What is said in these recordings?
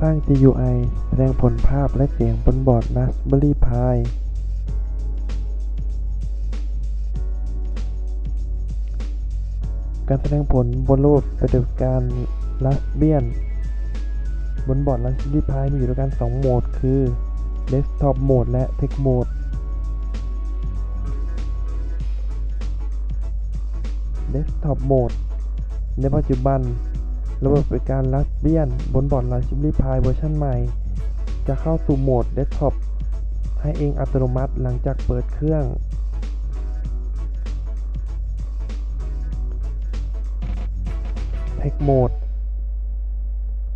รสร้าง GUI แสดงผลภาพและเสียงบนบอร์ด Raspberry Pi การแสดงผลบนระบบปฏิบัติการ Raspbian บนบอร์ด Raspberry Pi มีอยู่ด้วยกัน 2 โหมด คือ Desktop Mode และ Text Mode Desktop Mode ในปัจจุบัน ระบบบัติการ Raspbian บนบอร์ด Raspberry Pi เวอร์ชันใหม่ จะเข้าสู่โหมด Desktop ให้เองอัตโนมัติหลังจากเปิดเครื่อง Text Mode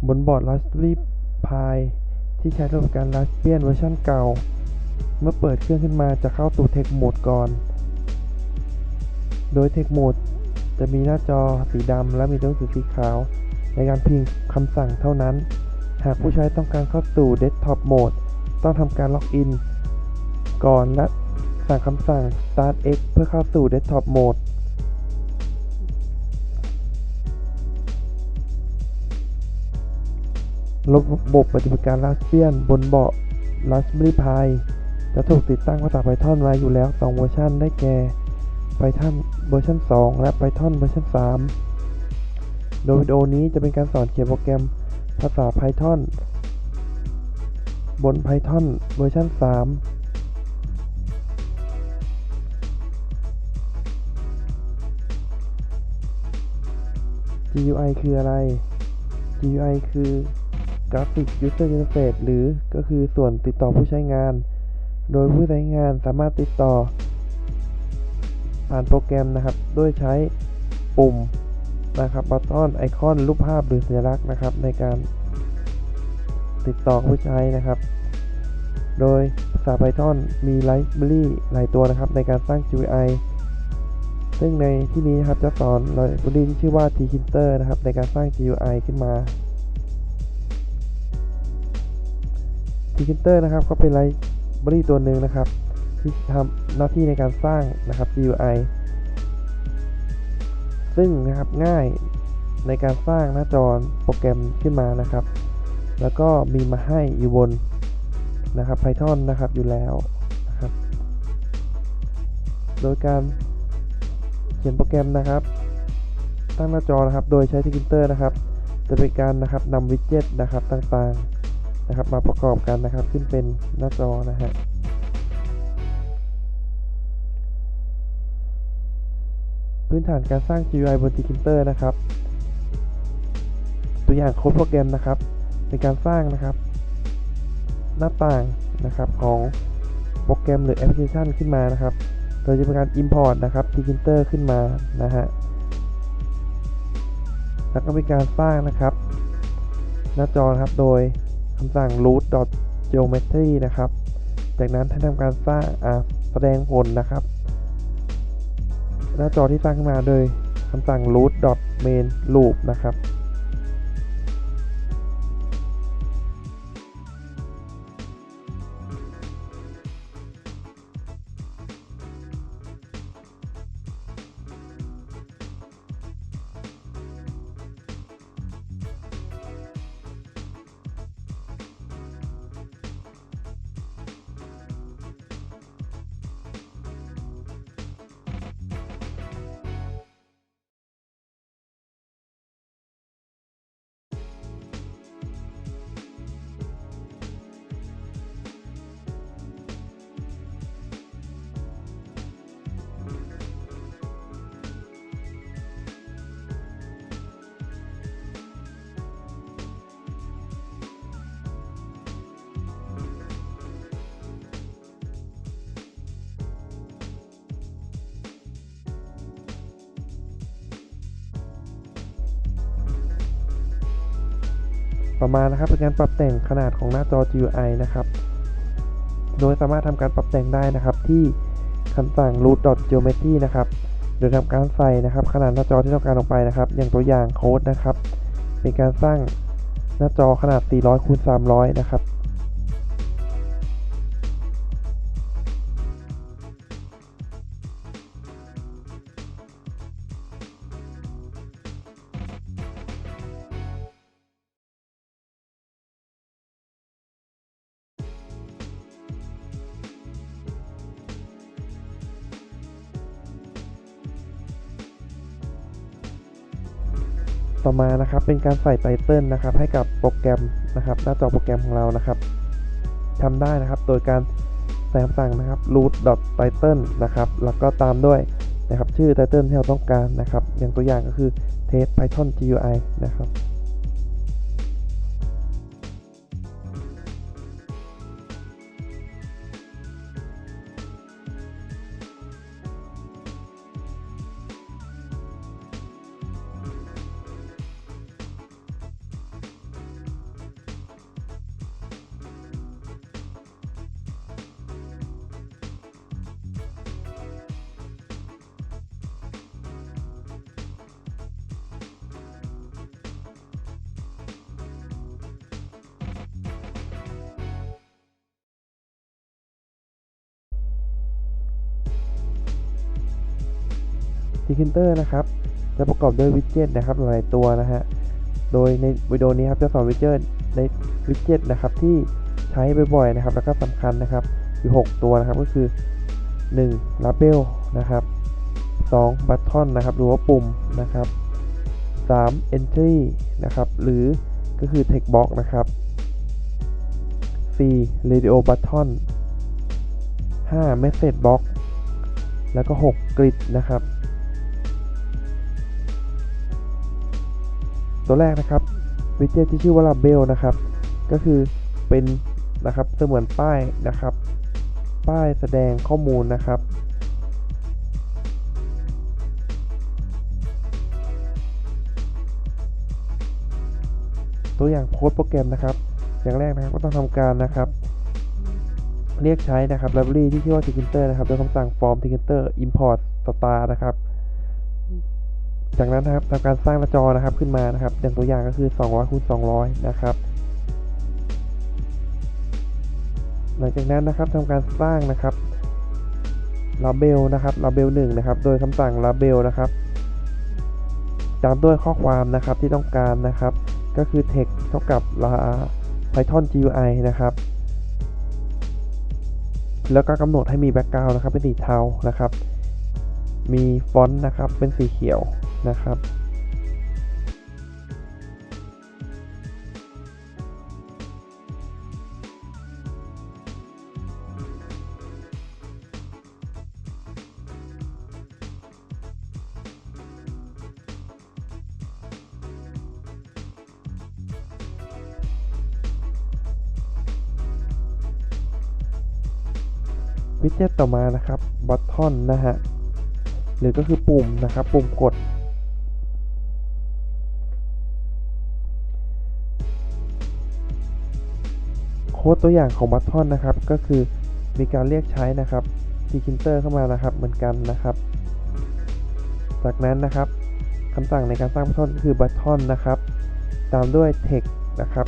บนบอร์ด Raspberry Pi ที่ใช้ระบบการ Raspbian เวอร์ชันเก่า เมื่อเปิดเครื่องขึ้นมาจะเข้าสู่ Text Mode ก่อน โดย Text Mode จะมีหน้าจอสีดำและมีตัวหนังสือสีขาว ในการพิมพ์คำสั่งเท่านั้น หากผู้ใช้ต้องการเข้าสู่ Desktop Mode ต้องทำการล็อกอินก่อนและสั่งคำสั่ง Start X เพื่อเข้าสู่ Desktop Mode ระบบปฏิบัติการ Raspbian บนเบาะ Raspberry Pi จะถูกติดตั้งภาษา Python ไว้อยู่แล้ว 2 เวอร์ชันได้แก่ Python เวอร์ชัน2 และ Python เวอร์ชัน3 โดยวิดีโอนี้จะเป็นการสอนเขียนโปรแกรมภาษา Python บน Python เวอร์ชัน3 GUI คืออะไร GUI คือ Graphic User Interface หรือก็คือส่วนติดต่อผู้ใช้งาน โดยผู้ใช้งานสามารถติดต่อ ผ่านโปรแกรมนะครับด้วยใช้ปุ่ม นะครับบัตตอนไอคอนรูปภาพหรือสัญลักษณ์นะครับ ในการติดต่อผู้ใช้นะครับ โดยภาษา Python มีไลบรารีหลายตัวนะครับ ในการสร้าง GUI ซึ่งในที่นี้นะครับจะสอนไลบรารีที่ชื่อว่า tkinter นะครับ ในการสร้าง GUI ขึ้นมา tkinter นะครับก็เป็นไลบรารีตัวหนึ่งนะครับ ที่ทำหน้าที่ในการสร้างนะครับ GUI ซึ่งนะครับง่ายในการสร้างหน้าจอโปรแกรมขึ้นมานะครับ แล้วก็มีมาให้อยู่บนนะครับ Python นะครับอยู่แล้วนะครับ โดยการเขียนโปรแกรมนะครับ ตั้งหน้าจอนะครับ โดยใช้ Tkinter นะครับ จะเป็นการนะครับนำวิดเจ็ตนะครับต่างๆนะครับ มาประกอบกันนะครับ ขึ้นเป็นหน้าจอนะฮะ พื้นฐานการสร้าง GUI บน Tkinter นะครับ ตัวอย่างโค้ดโปรแกรมนะครับ ในการสร้างนะครับ หน้าต่างนะครับของโปรแกรมหรือแอปพลิเคชันขึ้นมานะครับ โดยจะเป็นการ Import นะครับ Tkinter ขึ้นมานะฮะแล้วก็มีการสร้างนะครับ หน้าจอครับโดยคำสั่ง root geometry นะครับ จากนั้นให้ทำการสร้างแสดงผลนะครับ หน้าจอที่สร้างขึ้นมาโดยคำสั่ง root main loop นะครับ ต่อมานะครับเป็นการปรับแต่งขนาดของหน้าจอ GUI นะครับ โดยสามารถทำการปรับแต่งได้นะครับที่คำสั่ง root geometry นะครับโดยทำการใส่นะครับขนาดหน้าจอที่ต้องการลงไปนะครับ อย่างตัวอย่างโค้ดนะครับ เป็นการสร้างหน้าจอขนาด 400คูณ300 นะครับ มานะครับเป็นการใส่ไตเติลนะครับให้กับโปรแกรมนะครับหน้าจอโปรแกรมของเรานะครับทำได้นะครับโดยการใส่คำสั่งนะครับ root title นะครับแล้วก็ตามด้วยนะครับชื่อไตเติลที่เราต้องการนะครับ อย่างตัวอย่างก็คือ test python GUI นะครับ t i k i n t e r นะครับ จะประกอบด้วยวิดเจ็ตนะครับหลายตัวนะฮะ โดยในวิดีโอนี้ครับจะสอนวิดเจ็ตในวิดเจ็ตนะครับที่ใช้บ่อยๆนะครับ แล้วก็สำคัญนะครับอยู่ 6 ตัวนะครับก็คือ 1 Label นะครับ 2 Button นะครับหรือว่าปุ่มนะครับ 3 Entry นะครับ หรือก็คือ Text Box นะครับ 4 Radio Button 5 Message Box แล้วก็ 6 Grid นะครับ ตัวแรกนะครับวิดเจ็ตที่ชื่อว่า Label นะครับ ก็คือเป็นนะครับเสมือนป้ายนะครับ ป้ายแสดงข้อมูลนะครับ ตัวอย่างโค้ดโปรแกรมนะครับ อย่างแรกนะครับก็ต้องทำการนะครับ เรียกใช้นะครับ library ที่ชื่อว่า Tkinter นะครับโดยคำสั่ง form Tkinter import star นะครับ จากนั้นนะครับทำการสร้างหน้าจอนะครับขึ้นมานะครับ อย่างตัวอย่างก็คือ 200คูณ200 นะครับ หลังจากนั้นนะครับทำการสร้างนะครับ label นะครับ label 1นะครับ โดยคำสั่ง label นะครับตามด้วยข้อความนะครับที่ต้องการนะครับ ก็คือ text เท่ากับ python GUI นะครับ แล้วก็กำหนดให้มี background นะครับเป็นสีเทานะครับ มีฟอนต์นะครับเป็นสีเขียว นะครับวิดเจ็ตต่อมานะครับ button นะฮะ หรือก็คือปุ่มนะครับ ปุ่มกด ค้ดตัวอย่างของ button นะครับ ก็คือมีการเรียกใช้นะครับ t k i n t e r เข้ามานะครับ เหมือนกันนะครับ จากนั้นนะครับคำสั่งในการสร้าง button ก็คือ button นะครับ ตามด้วย text นะครับ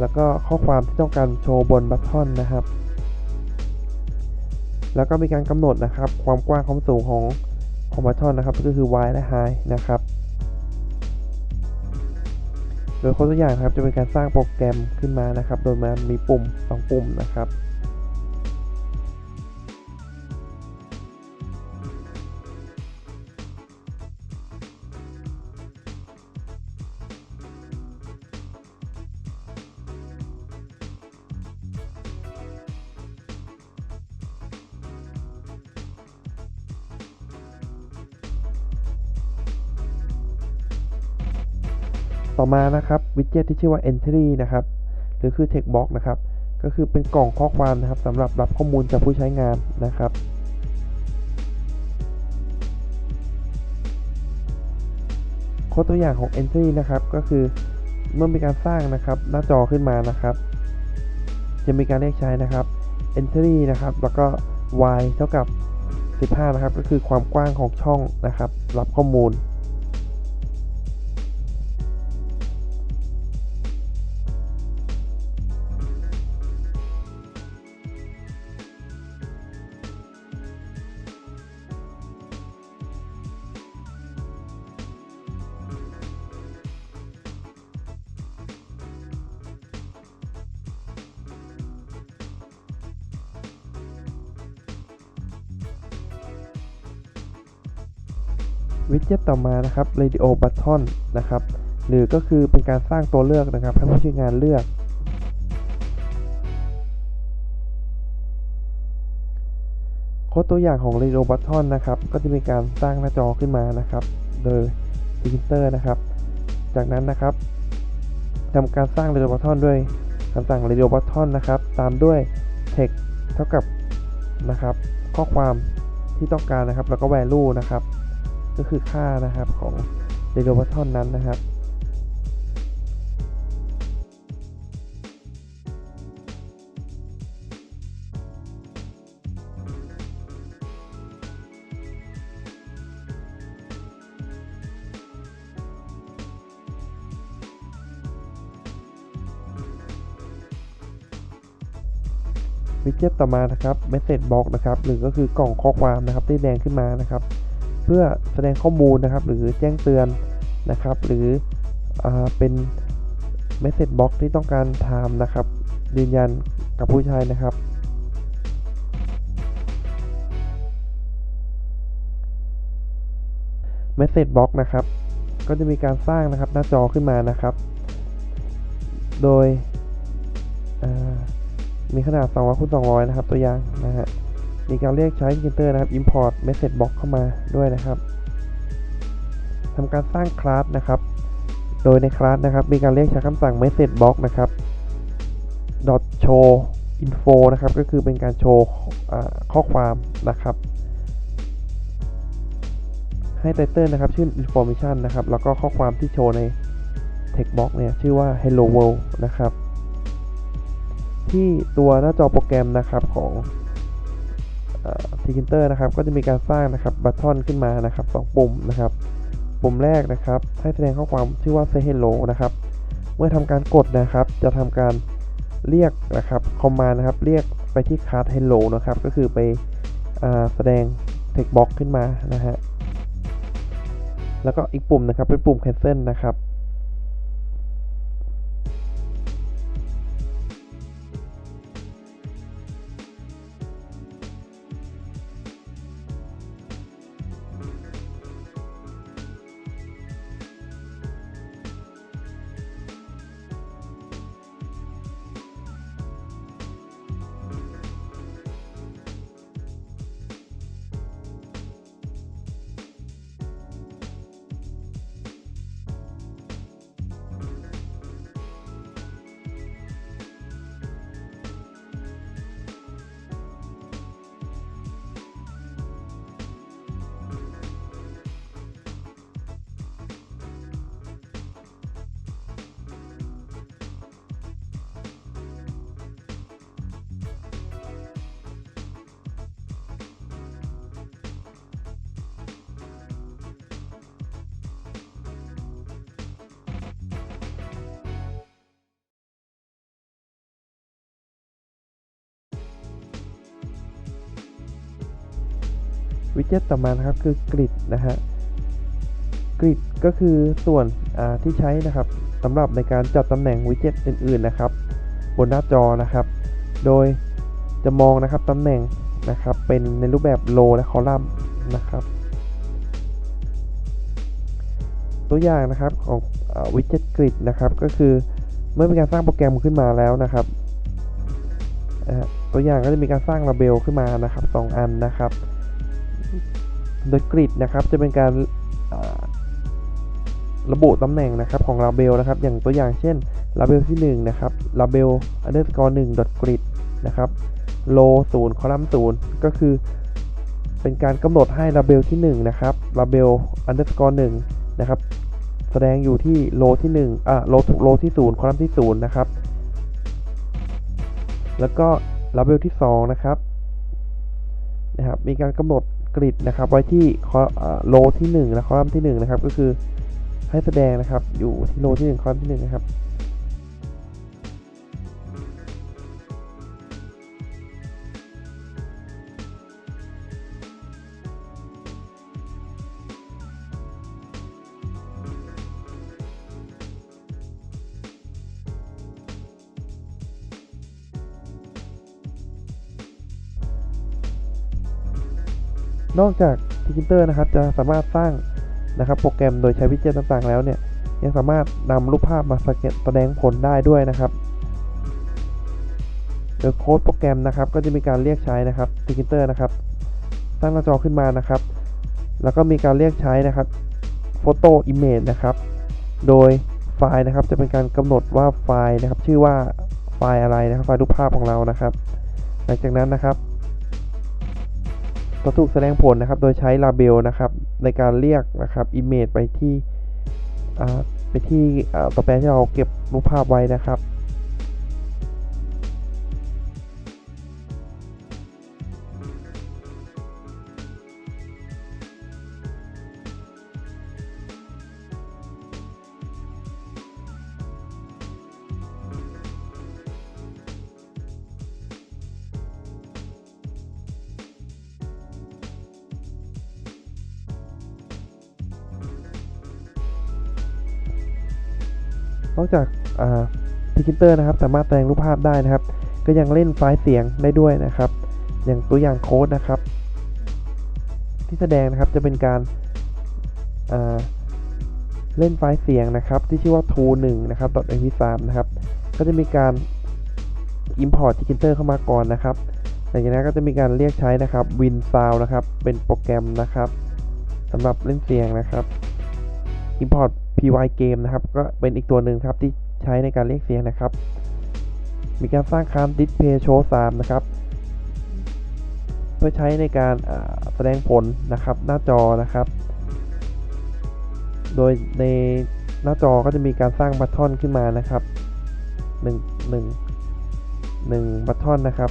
แล้วก็ข้อความที่ต้องการโชว์บน button นะครับ แล้วก็มีการกำหนดนะครับ ความกว้างความสูงของของบัตทอนนะครับ ก็คือ wide และ high นะครับ โดยโค้ดตัวอย่างนะครับจะเป็นการสร้างโปรแกรมขึ้นมานะครับ โดยมันมีปุ่ม 2 ปุ่มนะครับ ต่อมานะครับวิดเจ็ตที่ชื่อว่า entry นะครับหรือคือ text box นะครับก็คือเป็นกล่องข้อความนะครับสำหรับรับข้อมูลจากผู้ใช้งานนะครับโค้ดตัวอย่างของ entry นะครับก็คือเมื่อมีการสร้างนะครับหน้าจอขึ้นมานะครับ จะมีการเรียกใช้นะครับ entry นะครับแล้วก็ y เท่ากับ 15 นะครับ ก็คือความกว้างของช่องนะครับ รับข้อมูล วิดเจ็ตต่อมานะครับ radio button นะครับ หรือก็คือเป็นการสร้างตัวเลือกนะครับให้ผู้ใช้งานเลือกโค้ดตัวอย่างของ radio button นะครับ ก็จะมีการสร้างหน้าจอขึ้นมานะครับ โดย printer นะครับ จากนั้นนะครับทำการสร้าง radio button ด้วยคำสั่ง radio button นะครับ ตามด้วย text เท่ากับนะครับ ข้อความที่ต้องการนะครับ แล้วก็ value นะครับ ก็คือค่านะครับของ radio button นั้นนะครับวิดเจ็ตต่อมานะครับ Message Box นะครับ หรือก็คือกล่องข้อความนะครับที่แดงขึ้นมานะครับ เพื่อแสดงข้อมูลนะครับ หรือแจ้งเตือนนะครับ หรืออเป็น Message Box ที่ต้องการถามนะครับ ยืนยันกับผู้ใช้นะครับ Message Box นะครับ ก็จะมีการสร้างนะครับหน้าจอขึ้นมานะครับ โดยมีขนาด 200คูณ200 นะครับ ตัวอย่างนะฮะ มีการเรียกใช้ printer นะครับ import message box เข้ามาด้วยนะครับทำการสร้างคลาสนะครับ โดยในคลาสนะครับ มีการเรียกใช้คำสั่ง message box นะครับ show info นะครับ ก็คือเป็นการโชว์ข้อความนะครับ ให้ title นะครับ ชื่อ information นะครับ แล้วก็ข้อความที่โชว์ใน text box เนี่ย ชื่อว่า hello world นะครับ ที่ตัวหน้าจอโปรแกรมนะครับของ ทีคินเตอร์นะครับก็จะมีการสร้างนะครับบัตทอนขึ้นมานะครับสองปุ่มนะครับปุ่มแรกนะครับ ให้แสดงข้อความชื่อว่า say hello นะครับ เมื่อทำการกดนะครับ จะทำการเรียกนะครับคอมมานด์นะครับ เรียกไปที่คาร์ด hello นะครับ ก็คือไปอแสดง text box ขึ้นมานะฮะแล้วก็อีกปุ่มนะครับเป็นปุ่ม cancel นะครับ วิดเจ็ตต่อมานะครับคือกริดนะฮะกริดก็คือส่วนที่ใช้นะครับสำหรับในการจัดตำแหน่งวิดเจ็ตอื่นๆนะครับ บนหน้าจอนะครับ โดยจะมองนะครับตำแหน่งนะครับเป็นในรูปแบบโลและคอลัมน์นะครับตัวอย่างนะครับของวิดเจ็ตกริดนะครับก็คือเมื่อมีการสร้างโปรแกรมขึ้นมาแล้วนะครับตัวอย่างก็จะมีการสร้างระเบลขึ้นมานะครับ 2 อันนะครับ โดยกริดนะครับจะเป็นการระบุตำแหน่งนะครับของลาเบลนะครับ อย่างตัวอย่างเช่นลาเบลที่1นะครับลาเบล underscore 1 dot grid นะครับ row 0 column 0 ก็คือ เป็นการกำหนดให้ลาเบลที่1นะครับลาเบล underscore 1นะครับ แสดงอยู่ที่ row ที่1อ่า row row ที่0 column ที่0นะครับ แล้วก็ลาเบลที่2นะครับนะครับ มีการกำหนด กริดนะครับ ไว้ที่โลที่1และคอลัมน์ที่1นะครับ ก็คือให้แสดงนะครับ อยู่ที่โลที่1คอลัมน์ที่1นะครับ นอกจากทิกินเตอร์นะครับจะสามารถสร้างนะครับโปรแกรมโดยใช้วิเจตต่างๆแล้วเนี่ยยังสามารถนำรูปภาพมาสแกนแสดงผลได้ด้วยนะครับโดยโค้ดโปรแกรมนะครับก็จะมีการเรียกใช้นะครับ t i ิ k เตอร์นะครับสร้างหน้าจอขึ้นมานะครับ แล้วก็มีการเรียกใช้นะครับ Photo Image นะครับโดยไฟล์นะครับจะเป็นการกำหนดว่าไฟล์นะครับชื่อว่าไฟล์อะไรนะครับไฟล์รูปภาพของเรานะครับ หลังจากนั้นนะครับ จะถูกแสดงผลนะครับ โดยใช้ลาเบลนะครับ ในการเรียกนะครับ image ไปที่อ่าไปที่อ่าตัวแปรที่เราเก็บรูปภาพไว้นะครับ นอกจากพิคิเตอร์นะครับสามารถแสดงรูปภาพได้นะครับ ก็ยังเล่นไฟล์เสียงได้ด้วยนะครับ อย่างตัวอย่างโค้ดนะครับ ที่แสดงนะครับจะเป็นการาเล่นไฟล์เสียงนะครับ ที่ชื่อว่า t o 1นะครับ .mp3 นะครับ ก็จะมีการ import พิคิเตอร์เข้ามาก่อนนะครับหลังจากนั้นก็จะมีการเรียกใช้นะครับ WinSound นะครับ เป็นโปรแกรมนะครับสำหรับเล่นเสียงนะครับ import py game นะครับ ก็เป็นอีกตัวหนึ่งครับที่ใช้ในการเรียกเสียงนะครับ มีการสร้างคาน display show 3นะครับ เพื่อใช้ในการแสดงผลนะครับหน้าจอนะครับ โดยในหน้าจอก็จะมีการสร้างบัตทอนขึ้นมานะครับ1 1 1บัตทอนนะครับ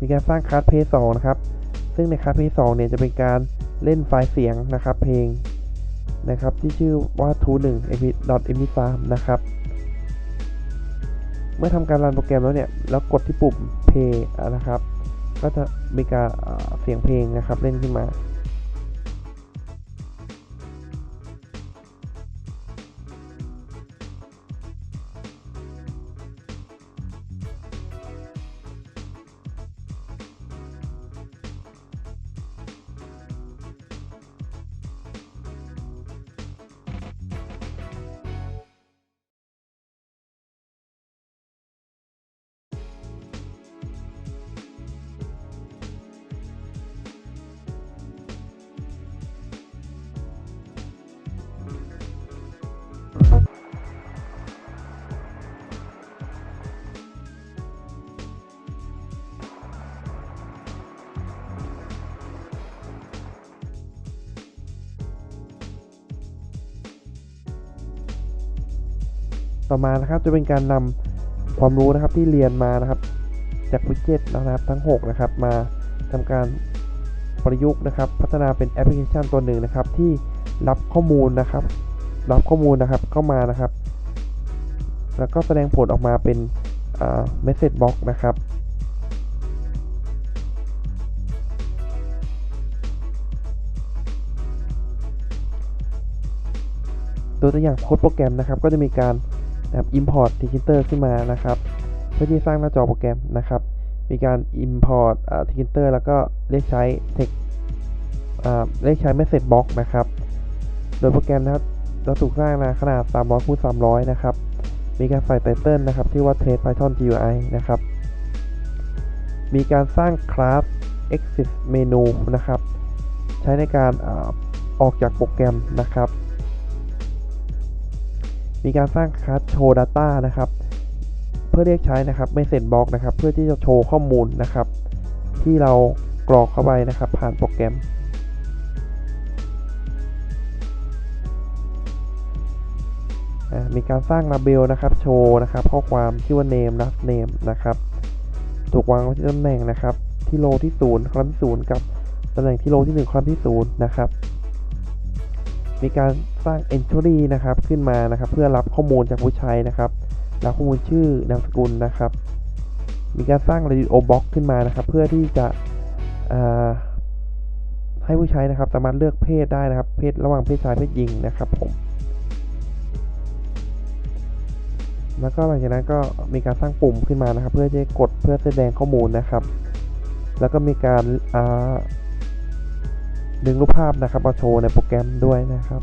มีการสร้างคาร์ดเพย์2นะครับ ซึ่งในคาร์ดเพย์2เนี่ยจะเป็นการ เล่นไฟล์เสียงนะครับเพลงนะครับที่ชื่อว่า t o 1 mp3 นะครับ เมื่อทำการรันโปรแกรมแล้วเนี่ย แล้วกดที่ปุ่ม play นะครับ ก็จะมีการเสียงเพลงนะครับเล่นขึ้นมา ต่อมานะครับจะเป็นการนำความรู้นะครับที่เรียนมานะครับ จากวิดเจ็ตนะครับทั้ง 6 นะครับ มาทำการประยุกต์นะครับ พัฒนาเป็นแอปพลิเคชันตัวหนึ่งนะครับ ที่รับข้อมูลนะครับ รับข้อมูลนะครับเข้ามานะครับ แล้วก็แสดงผลออกมาเป็นเมสเซจบ็อกนะครับตัวตัวอย่างโค้ดโปรแกรมนะครับ ก็จะมีการ นะครับ import t i k e t e r ขึ้นมานะครับ เพื่อที่สร้างหน้าจอโปรแกรมนะครับ มีการ import t i k e t e r แล้วก็เรียกใช้ text เรียกใช้ message box นะครับ โดยโปรแกรมนะครับเราถูกสร้างนะขนาด 300คูณ300 นะครับ มีการใส่ไตเติลนะครับ ที่ว่า test python GUI นะครับ มีการสร้างคลาส exit menu นะครับ ใช้ในการอาออกจากโปรแกรมนะครับ มีการสร้างคลาสโชว์ Data นะครับ เพื่อเรียกใช้นะครับ Message Box นะครับ เพื่อที่จะโชว์ข้อมูลนะครับ ที่เรากรอกเข้าไปนะครับ ผ่านโปรแกรม มีการสร้าง Label นะครับโชว์นะครับ ข้อความชื่อว่า name last name นะครับถูกวางไว้ที่ตำแหน่งนะครับ ที่โลที่0คอลัมน์ที่0กับตำแหน่งที่โลที่1คอลัมน์ที่0นะครับ มีการสร้าง entry นะครับขึ้นมานะครับ เพื่อรับข้อมูลจากผู้ใช้นะครับรับข้อมูลชื่อนามสกุลนะครับ มีการสร้าง radio box ขึ้นมานะครับ เพื่อที่จะให้ผู้ใช้นะครับ สามารถเลือกเพศได้นะครับ เพศระหว่างเพศชายเพศหญิงนะครับผมแล้วก็หลังจากนั้นก็มีการสร้างปุ่มขึ้นมานะครับ เพื่อจะกดเพื่อแสดงข้อมูลนะครับ แล้วก็มีการ ดึงรูปภาพนะครับมาโชว์ในโปรแกรมด้วยนะครับ